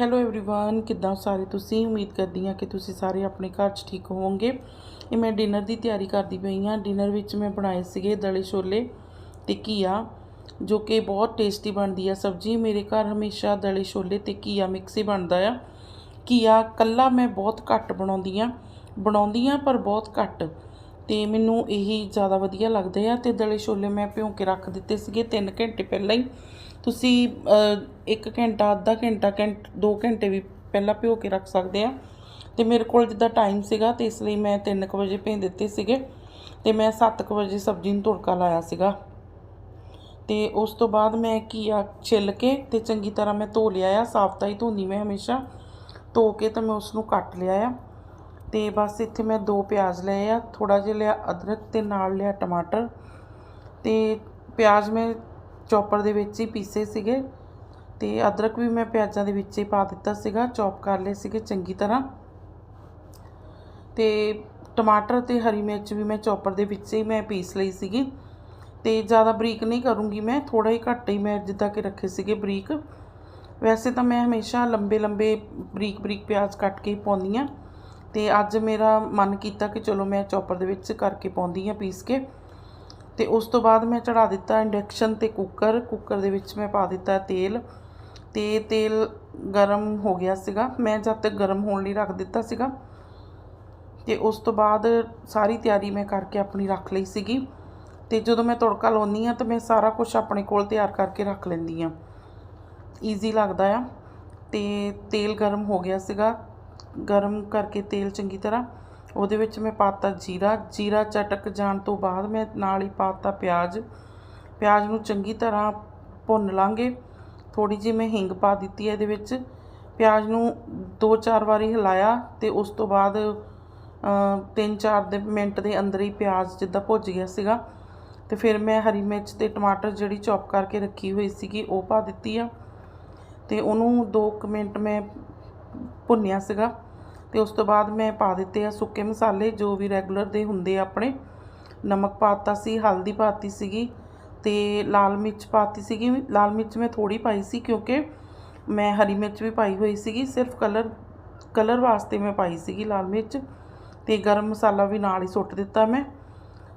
Hello everyone ਕਿੱਦਾਂ ਸਾਰੇ ਤੁਸੀਂ ਉਮੀਦ ਕਰਦੀ ਹਾਂ ਕਿ ਤੁਸੀਂ ਸਾਰੇ ਆਪਣੇ ਘਰ 'ਚ ਠੀਕ ਹੋਵੋਗੇ ਇਹ ਮੈਂ ਡਿਨਰ ਦੀ ਤਿਆਰੀ ਕਰਦੀ ਪਈ ਹਾਂ ਡਿਨਰ ਵਿੱਚ ਮੈਂ ਬਣਾਏ ਸੀਗੇ ਦਲੇ ਛੋਲੇ ਤੇ ਘੀਆ ਜੋ ਕਿ ਬਹੁਤ ਟੇਸਟੀ ਬਣਦੀ ਆ ਸਬਜ਼ੀ ਮੇਰੇ ਘਰ ਹਮੇਸ਼ਾ ਦਲੇ ਛੋਲੇ ਤੇ ਘੀਆ ਮਿਕਸ ਹੀ ਬਣਦਾ ਆ ਘੀਆ ਕੱਲਾ ਮੈਂ ਬਹੁਤ ਘੱਟ ਬਣਾਉਂਦੀ ਆ ਬਣਾਉਂਦੀ ਆ ਪਰ ਬਹੁਤ ਘੱਟ ਅਤੇ ਮੈਨੂੰ ਇਹੀ ਜ਼ਿਆਦਾ ਵਧੀਆ ਲੱਗਦੇ ਆ ਅਤੇ ਦਲੇ ਛੋਲੇ ਮੈਂ ਭਿਉਂ ਕੇ ਰੱਖ ਦਿੱਤੇ ਸੀਗੇ 3 ਘੰਟੇ ਪਹਿਲਾਂ ਹੀ। ਤੁਸੀਂ 1 ਘੰਟਾ, ਅੱਧਾ ਘੰਟਾ, ਘੰਟ 2 ਘੰਟੇ ਵੀ ਪਹਿਲਾਂ ਭਿਓ ਕੇ ਰੱਖ ਸਕਦੇ ਆ। ਤੇ ਮੇਰੇ ਕੋਲ ਜਿੱਦਾਂ ਟਾਈਮ ਸੀਗਾ ਤੇ ਇਸ ਲਈ ਮੈਂ 3:00 ਵਜੇ ਭੇਜ ਦਿੱਤੇ ਸੀਗੇ ਤੇ ਮੈਂ 7:00 ਵਜੇ ਸਬਜ਼ੀ ਨੂੰ ਤੜਕਾ ਲਾਇਆ ਸੀਗਾ। ਤੇ ਉਸ ਤੋਂ ਬਾਅਦ ਮੈਂ ਘੀਆ ਛਿੱਲ ਕੇ ਤੇ ਚੰਗੀ ਤਰ੍ਹਾਂ ਮੈਂ ਧੋ ਲਿਆ ਆ, ਸਾਫ਼ ਤਾਂ ਹੀ ਧੋਂਦੀ ਮੈਂ ਹਮੇਸ਼ਾ। ਧੋ ਕੇ ਤਾਂ ਮੈਂ ਉਸ ਨੂੰ ਕੱਟ ਲਿਆ ਆ। ਅਤੇ ਬਸ ਇੱਥੇ ਮੈਂ ਦੋ ਪਿਆਜ਼ ਲਏ ਆ, ਥੋੜ੍ਹਾ ਜਿਹਾ ਲਿਆ ਅਦਰਕ ਅਤੇ ਨਾਲ ਲਿਆ ਟਮਾਟਰ। ਅਤੇ ਪਿਆਜ਼ ਮੈਂ ਚੌਪਰ ਦੇ ਵਿੱਚ ਹੀ ਪੀਸੇ ਸੀਗੇ ਅਤੇ ਅਦਰਕ ਵੀ ਮੈਂ ਪਿਆਜ਼ਾਂ ਦੇ ਵਿੱਚ ਹੀ ਪਾ ਦਿੱਤਾ ਸੀਗਾ, ਚੌਪ ਕਰ ਲਏ ਸੀਗੇ ਚੰਗੀ ਤਰ੍ਹਾਂ। ਅਤੇ ਟਮਾਟਰ ਅਤੇ ਹਰੀ ਮਿਰਚ ਵੀ ਮੈਂ ਚੌਪਰ ਦੇ ਵਿੱਚ ਹੀ ਮੈਂ ਪੀਸ ਲਈ ਸੀਗੀ। ਤੇ ਜ਼ਿਆਦਾ ਬਰੀਕ ਨਹੀਂ ਕਰੂੰਗੀ ਮੈਂ ਥੋੜਾ ਹੀ ਘੱਟ ਹੀ ਮੈਂ ਜਿੱਦਾਂ ਕਿ ਰੱਖੇ ਸੀਗੇ ਬਰੀਕ। ਵੈਸੇ ਤਾਂ ਮੈਂ ਹਮੇਸ਼ਾ ਲੰਬੇ ਲੰਬੇ ਬਰੀਕ ਬਰੀਕ ਪਿਆਜ਼ ਕੱਟ ਕੇ ਪਾਉਂਦੀ ਹਾਂ। ਅਤੇ ਅੱਜ ਮੇਰਾ ਮਨ ਕੀਤਾ ਕਿ ਚਲੋ ਮੈਂ ਚੌਪਰ ਦੇ ਵਿੱਚ ਕਰਕੇ ਪਾਉਂਦੀ ਹਾਂ ਪੀਸ ਕੇ। ਤੇ ਉਸ ਤੋਂ ਬਾਅਦ ਮੈਂ ਚੜਾ ਦਿੱਤਾ ਇੰਡਕਸ਼ਨ ਤੇ ਕੁੱਕਰ। ਕੁੱਕਰ ਦੇ ਵਿੱਚ ਮੈਂ ਪਾ ਦਿੱਤਾ ਤੇਲ। ਤੇ ਤੇਲ ਗਰਮ ਹੋ ਗਿਆ ਸੀਗਾ। ਮੈਂ ਜਦ ਤੱਕ ਗਰਮ ਹੋਣ ਲਈ ਰੱਖ ਦਿੱਤਾ ਸੀਗਾ। ਤੇ ਉਸ ਤੋਂ ਬਾਅਦ ਸਾਰੀ ਤਿਆਰੀ ਮੈਂ ਕਰਕੇ ਆਪਣੀ ਰੱਖ ਲਈ ਸੀਗੀ। ਤੇ ਜਦੋਂ ਮੈਂ ਤੜਕਾ ਲਾਉਂਦੀ ਆ ਤਾਂ ਮੈਂ ਸਾਰਾ ਕੁਝ ਆਪਣੇ ਕੋਲ ਤਿਆਰ ਕਰਕੇ ਰੱਖ ਲੈਂਦੀ ਆ ਈਜ਼ੀ ਲੱਗਦਾ ਆ। ਤੇ ਤੇਲ ਗਰਮ ਹੋ ਗਿਆ ਸੀਗਾ। ਗਰਮ ਕਰਕੇ ਤੇਲ ਚੰਗੀ ਤਰ੍ਹਾਂ, ਉਹਦੇ ਵਿੱਚ ਮੈਂ ਪਾਤਾ ਜੀਰਾ। ਜੀਰਾ ਚਟਕ ਜਾਣ ਤੋਂ ਬਾਅਦ ਮੈਂ ਨਾਲ ਹੀ ਪਾਤਾ ਪਿਆਜ਼। ਪਿਆਜ਼ ਨੂੰ ਚੰਗੀ ਤਰ੍ਹਾਂ ਭੁੰਨ ਲਾਂਗੇ। ਥੋੜੀ ਜਿਹੀ ਮੈਂ ਹਿੰਗ ਪਾ ਦਿੱਤੀ ਹੈ ਇਹਦੇ ਵਿੱਚ। ਪਿਆਜ਼ ਨੂੰ ਦੋ ਚਾਰ ਵਾਰੀ ਹਿਲਾਇਆ ਤੇ ਉਸ ਤੋਂ ਬਾਅਦ ਤਿੰਨ ਚਾਰ ਦੇ ਮਿੰਟ ਦੇ ਅੰਦਰ ਹੀ ਪਿਆਜ਼ ਜਿੱਦਾਂ ਭੁੱਜ ਗਿਆ ਸੀਗਾ। ਤੇ ਫਿਰ ਮੈਂ ਹਰੀ ਮਿਰਚ ਤੇ ਟਮਾਟਰ ਜਿਹੜੀ ਚੌਪ ਕਰਕੇ ਰੱਖੀ ਹੋਈ ਸੀਗੀ, ਉਹ ਪਾ ਦਿੱਤੀ ਆ। ਤੇ ਉਹਨੂੰ 2 ਮਿੰਟ ਮੈਂ ਭੁੰਨਿਆ ਸੀਗਾ। ਤੇ ਉਸ ਤੋਂ ਬਾਅਦ ਮੈਂ ਪਾ ਦਿੱਤੇ ਆ ਸੁੱਕੇ ਮਸਾਲੇ, ਜੋ ਵੀ ਰੈਗੂਲਰ ਦੇ ਹੁੰਦੇ ਆ ਆਪਣੇ। ਨਮਕ ਪਾਤਾ ਸੀ, ਹਲਦੀ ਪਾਤੀ ਸੀਗੀ ਤੇ ਲਾਲ ਮਿਰਚ ਪਾਤੀ ਸੀਗੀ। ਲਾਲ ਮਿਰਚ ਮੈਂ ਥੋੜੀ ਪਾਈ ਸੀ ਕਿਉਂਕਿ ਮੈਂ ਹਰੀ ਮਿਰਚ ਵੀ ਪਾਈ ਹੋਈ ਸੀਗੀ। ਸਿਰਫ ਕਲਰ ਕਲਰ ਵਾਸਤੇ ਮੈਂ ਪਾਈ ਸੀਗੀ ਲਾਲ ਮਿਰਚ ਤੇ ਗਰਮ ਮਸਾਲਾ ਵੀ ਨਾਲ ਹੀ ਸੁੱਟ ਦਿੱਤਾ ਮੈਂ।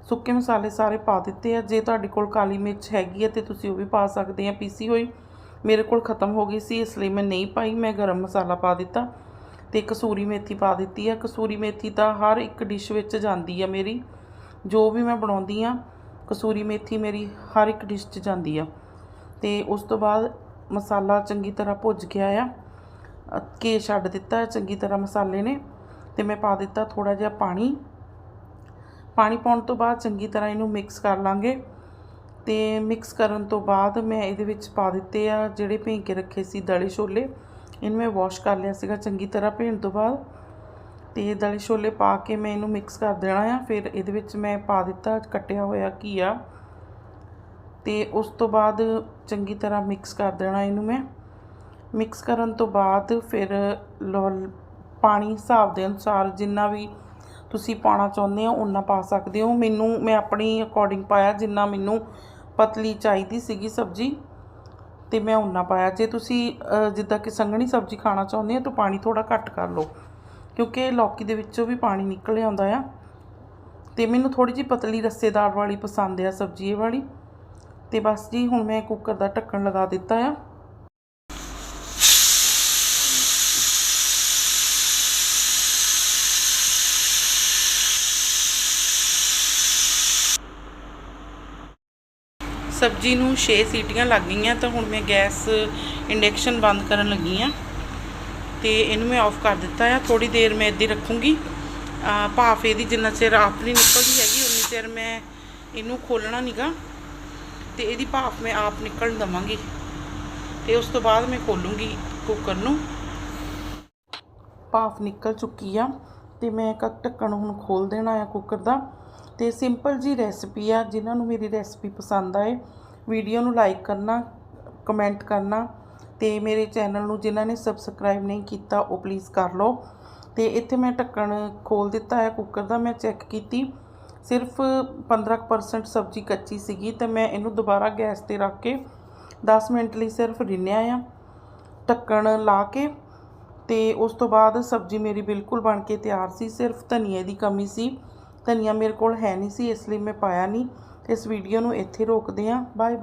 ਸੁੱਕੇ ਮਸਾਲੇ ਸਾਰੇ ਪਾ ਦਿੱਤੇ ਆ। ਜੇ ਤੁਹਾਡੇ ਕੋਲ ਕਾਲੀ ਮਿਰਚ ਹੈਗੀ ਹੈ ਤੇ ਤੁਸੀਂ ਉਹ ਵੀ ਪਾ ਸਕਦੇ ਆ। ਪੀਸੀ ਹੋਈ ਮੇਰੇ ਕੋਲ ਖਤਮ ਹੋ ਗਈ ਸੀ, ਇਸ ਲਈ ਮੈਂ ਨਹੀਂ ਪਾਈ। ਮੈਂ ਗਰਮ ਮਸਾਲਾ ਪਾ ਦਿੱਤਾ। ਅਤੇ ਕਸੂਰੀ ਮੇਥੀ ਪਾ ਦਿੱਤੀ ਆ। ਕਸੂਰੀ ਮੇਥੀ ਤਾਂ ਹਰ ਇੱਕ ਡਿਸ਼ ਵਿੱਚ ਜਾਂਦੀ ਆ ਮੇਰੀ। ਜੋ ਵੀ ਮੈਂ ਬਣਾਉਂਦੀ ਆ ਕਸੂਰੀ ਮੇਥੀ ਮੇਰੀ ਹਰ ਇੱਕ ਡਿਸ਼ 'ਚ ਜਾਂਦੀ ਆ। ਤੇ ਉਸ ਤੋਂ ਬਾਅਦ ਮਸਾਲਾ ਚੰਗੀ ਤਰ੍ਹਾਂ ਭੁੱਜ ਗਿਆ ਆ। ਕੇ ਛੱਡ ਦਿੱਤਾ ਚੰਗੀ ਤਰ੍ਹਾਂ ਮਸਾਲੇ ਨੇ। ਤੇ ਮੈਂ ਪਾ ਦਿੱਤਾ ਥੋੜਾ ਜਿਹਾ ਪਾਣੀ। ਪਾਣੀ ਪਾਉਣ ਤੋਂ ਬਾਅਦ ਚੰਗੀ ਤਰ੍ਹਾਂ ਇਹਨੂੰ ਮਿਕਸ ਕਰ ਲਾਂਗੇ। ਤੇ ਮਿਕਸ ਕਰਨ ਤੋਂ ਬਾਅਦ ਮੈਂ ਇਹਦੇ ਵਿੱਚ ਪਾ ਦਿੱਤੇ ਆ ਜਿਹੜੇ ਭੇਂ ਕੇ ਰੱਖੇ ਸੀ ਦਲੇ ਛੋਲੇ। ਇਹਨੂੰ ਮੈਂ ਵਾਸ਼ ਕਰ ਲਿਆ ਸੀਗਾ ਚੰਗੀ ਤਰ੍ਹਾਂ ਭੇਣ ਤੋਂ ਬਾਅਦ। ਤੇ ਦਲੇ ਛੋਲੇ ਪਾ ਕੇ ਮੈਂ ਇਹਨੂੰ ਮਿਕਸ ਕਰ ਦੇਣਾ ਆ। ਫਿਰ ਇਹਦੇ ਵਿੱਚ ਮੈਂ ਪਾ ਦਿੱਤਾ ਕੱਟਿਆ ਹੋਇਆ ਘੀਆ। ਤੇ ਉਸ ਤੋਂ ਬਾਅਦ ਚੰਗੀ ਤਰ੍ਹਾਂ ਮਿਕਸ ਕਰ ਦੇਣਾ ਇਹਨੂੰ ਮੈਂ। ਮਿਕਸ ਕਰਨ ਤੋਂ ਬਾਅਦ ਫਿਰ ਪਾਣੀ ਹਿਸਾਬ ਦੇ ਅਨੁਸਾਰ ਜਿੰਨਾ ਵੀ ਤੁਸੀਂ ਪਾਣਾ ਚਾਹੁੰਦੇ ਹੋ ਉਨਾ ਪਾ ਸਕਦੇ ਹੋ। ਮੈਨੂੰ, ਮੈਂ ਆਪਣੀ ਅਕੋਰਡਿੰਗ ਪਾਇਆ ਜਿੰਨਾ ਮੈਨੂੰ ਪਤਲੀ ਚਾਹੀਦੀ ਸੀਗੀ ਸਬਜ਼ੀ। ਅਤੇ ਮੈਂ ਉਨਾ ਪਾਇਆ। ਜੇ ਤੁਸੀਂ ਜਿੱਦਾਂ ਕਿ ਸੰਘਣੀ ਸਬਜ਼ੀ ਖਾਣਾ ਚਾਹੁੰਦੇ ਹੋ ਤਾਂ ਪਾਣੀ ਥੋੜ੍ਹਾ ਘੱਟ ਕਰ ਲਓ, ਕਿਉਂਕਿ ਲੌਕੀ ਦੇ ਵਿੱਚੋਂ ਵੀ ਪਾਣੀ ਨਿਕਲ ਆਉਂਦਾ ਆ। ਤੇ ਮੈਨੂੰ ਥੋੜੀ ਜਿਹੀ ਪਤਲੀ ਰੱਸੇਦਾਰ ਵਾਲੀ ਪਸੰਦ ਆ ਸਬਜ਼ੀ ਇਹ ਵਾਲੀ। ਤੇ ਬਸ ਜੀ, ਹੁਣ ਮੈਂ ਕੁੱਕਰ ਦਾ ਢੱਕਣ ਲਗਾ ਦਿੱਤਾ ਆ। ਸਬਜ਼ੀ ਨੂੰ 6 ਸੀਟੀਆਂ ਲੱਗ ਗਈਆਂ ਤਾਂ ਹੁਣ ਮੈਂ ਗੈਸ ਇੰਡਕਸ਼ਨ ਬੰਦ ਕਰਨ ਲੱਗੀ ਆ ਤੇ ਇਹਨੂੰ ਮੈਂ ਆਫ ਕਰ ਦਿੱਤਾ ਆ। ਥੋੜੀ ਦੇਰ ਮੈਂ ਇੱਦੀ ਰੱਖੂੰਗੀ। ਭਾਫ ਇਹਦੀ ਜਿੰਨਾ ਚਿਰ ਆਪ ਨਹੀਂ ਨਿਕਲਦੀ ਹੈਗੀ, ਉਨੀ ਚਿਰ ਮੈਂ ਇਹਨੂੰ ਖੋਲਣਾ ਨਹੀਂਗਾ ਤੇ ਇਹਦੀ ਭਾਫ ਮੈਂ ਆਪ ਨਿਕਲਣ ਦਵਾਂਗੀ। ਤੇ ਉਸ ਤੋਂ ਬਾਅਦ ਮੈਂ ਖੋਲੂੰਗੀ ਕੁੱਕਰ ਨੂੰ। ਭਾਫ ਨਿਕਲ ਚੁੱਕੀ ਆ ਤੇ ਮੈਂ ਕੱਟ ਢੱਕਣ ਹੁਣ ਖੋਲ ਦੇਣਾ ਆ ਕੁੱਕਰ ਦਾ। ਤੇ ਸਿੰਪਲ ਜੀ ਰੈਸਪੀ ਆ, ਜਿਨ੍ਹਾਂ ਨੂੰ ਮੇਰੀ ਰੈਸਪੀ ਪਸੰਦ ਆਏ। ਵੀਡੀਓ ਨੂੰ ਲਾਈਕ ਕਰਨਾ, ਕਮੈਂਟ ਕਰਨਾ ਤੇ ਮੇਰੇ ਚੈਨਲ ਨੂੰ ਜਿਨ੍ਹਾਂ ਨੇ ਸਬਸਕ੍ਰਾਈਬ ਨਹੀਂ ਕੀਤਾ ਉਹ ਪਲੀਜ਼ ਕਰ ਲਓ। ਤੇ ਇੱਥੇ ਮੈਂ ਢੱਕਣ ਖੋਲ ਦਿੱਤਾ ਹੈ ਕੁੱਕਰ ਦਾ, ਮੈਂ ਚੈੱਕ ਕੀਤੀ। ਸਿਰਫ 15% ਸਬਜ਼ੀ ਕੱਚੀ ਸੀਗੀ ਤੇ ਮੈਂ ਇਹਨੂੰ ਦੁਬਾਰਾ ਗੈਸ ਤੇ ਰੱਖ ਕੇ 10 ਮਿੰਟ ਲਈ ਸਿਰਫ ਰਿੰਨਿਆ ਆ। ਢੱਕਣ ਲਾ ਕੇ ਤੇ ਉਸ ਤੋਂ ਬਾਅਦ ਸਬਜ਼ੀ ਮੇਰੀ ਬਿਲਕੁਲ ਬਣ ਕੇ ਤਿਆਰ ਸੀ, ਸਿਰਫ ਧਨੀਏ ਦੀ ਕਮੀ ਸੀ। ਧਨੀਆ ਮੇਰੇ ਕੋਲ ਹੈ ਨਹੀਂ ਸੀ, ਇਸ ਲਈ ਮੈਂ ਪਾਇਆ ਨਹੀਂ। ਇਸ ਵੀਡੀਓ ਨੂੰ ਇੱਥੇ ਰੋਕਦੇ ਹਾਂ। ਬਾਏ